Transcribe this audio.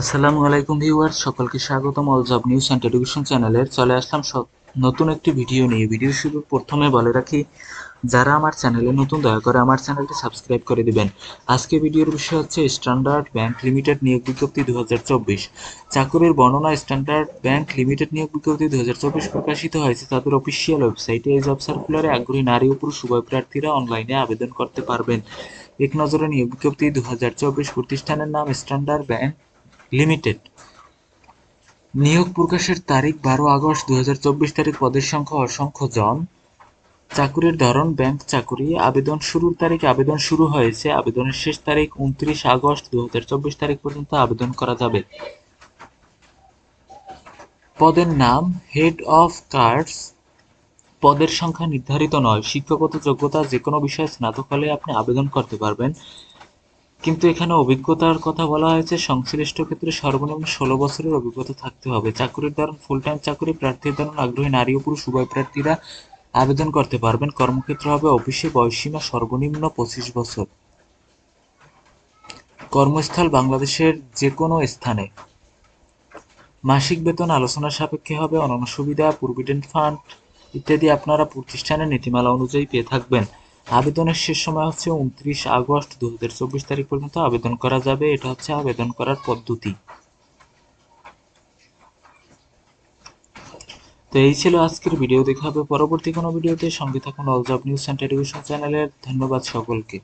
আসসালামু আলাইকুম ভিউয়ার সকলকে স্বাগতম all job news and education চ্যানেলের। চলে আসলাম নতুন একটি ভিডিও নিয়ে। ভিডিও শুরু প্রথমে বলে রাখি, যারা আমার চ্যানেলে নতুন, দয়া করে আমার চ্যানেলটি সাবস্ক্রাইব করে দিবেন। আজকে ভিডিওর বিষয় হচ্ছে স্ট্যান্ডার্ড ব্যাংক লিমিটেড নিয়োগ বিজ্ঞপ্তি দু চাকুরির বর্ণনা স্ট্যান্ডার্ড ব্যাংক লিমিটেড নিয়োগ বিজ্ঞপ্তি দু হাজার চব্বিশ প্রকাশিত হয়েছে। তাদের অফিসিয়াল ওয়েবসাইটে এই জব সার্কুলারে আগ্রহী নারী ও পুরুষ উভয় প্রার্থীরা অনলাইনে আবেদন করতে পারবেন। এক নজরে নিয়োগ বিজ্ঞপ্তি দু হাজার চব্বিশ প্রতিষ্ঠানের নাম স্ট্যান্ডার্ড ব্যাংক লিমিটেড নিয়োগ প্রকাশের তারিখ বারো আগস্ট দু তারিখ। পদের সংখ্যা অসংখ্য জন। চাকুরির ধরন, ব্যাংক চাকুরি। আবেদন শুরুর তারিখ আবেদন শুরু হয়েছে। আবেদনের শেষ তারিখ উনত্রিশ আগস্ট দুই হাজার চব্বিশ তারিখ পর্যন্ত আবেদন করা যাবে। পদের নাম হেড অফ কার্ডস পদের সংখ্যা নির্ধারিত নয়। শিক্ষাগত যোগ্যতা যে কোনো বিষয়ে স্নাতক হলে আপনি আবেদন করতে পারবেন। কিন্তু এখানে অভিজ্ঞতার কথা বলা হয়েছে, সংশ্লিষ্ট ক্ষেত্রে সর্বনিম্ন ষোলো বছরের অভিজ্ঞতা থাকতে হবে। চাকরির ধরন ফুল টাইম চাকরি, প্রার্থীর ধরন আগ্রহী নারী ও পুরুষ, উভয় প্রার্থীরা আবেদন করতে পারবেন। কর্মক্ষেত্র হবে অফিসে বয়সীমা সর্বনিম্ন পঁচিশ বছর। কর্মস্থল বাংলাদেশের যে কোনো স্থানে। মাসিক বেতন আলোচনা সাপেক্ষে হবে অন্যান্য সুবিধা, প্রভিডেন্ট ফান্ড ইত্যাদি আপনারা প্রতিষ্ঠানের নীতিমালা অনুযায়ী পেয়ে থাকবেন। আবেদনের শেষ সময় হচ্ছে উনত্রিশ আগস্ট দু হাজার চব্বিশ তারিখ পর্যন্ত আবেদন করা যাবে। এটা হচ্ছে আবেদন করার পদ্ধতি। তো এই ছিল আজকের ভিডিও। দেখা হবে পরবর্তী কোনো ভিডিওতে। সঙ্গে থাকুন all job news centre television চ্যানেলের ধন্যবাদ সকলকে।